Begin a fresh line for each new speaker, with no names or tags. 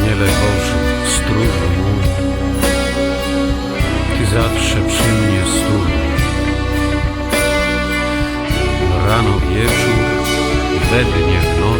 Aniele Boży, stróżu mój, Ty zawsze przy mnie stój. Rano, wieczór, we dnie, w nocy,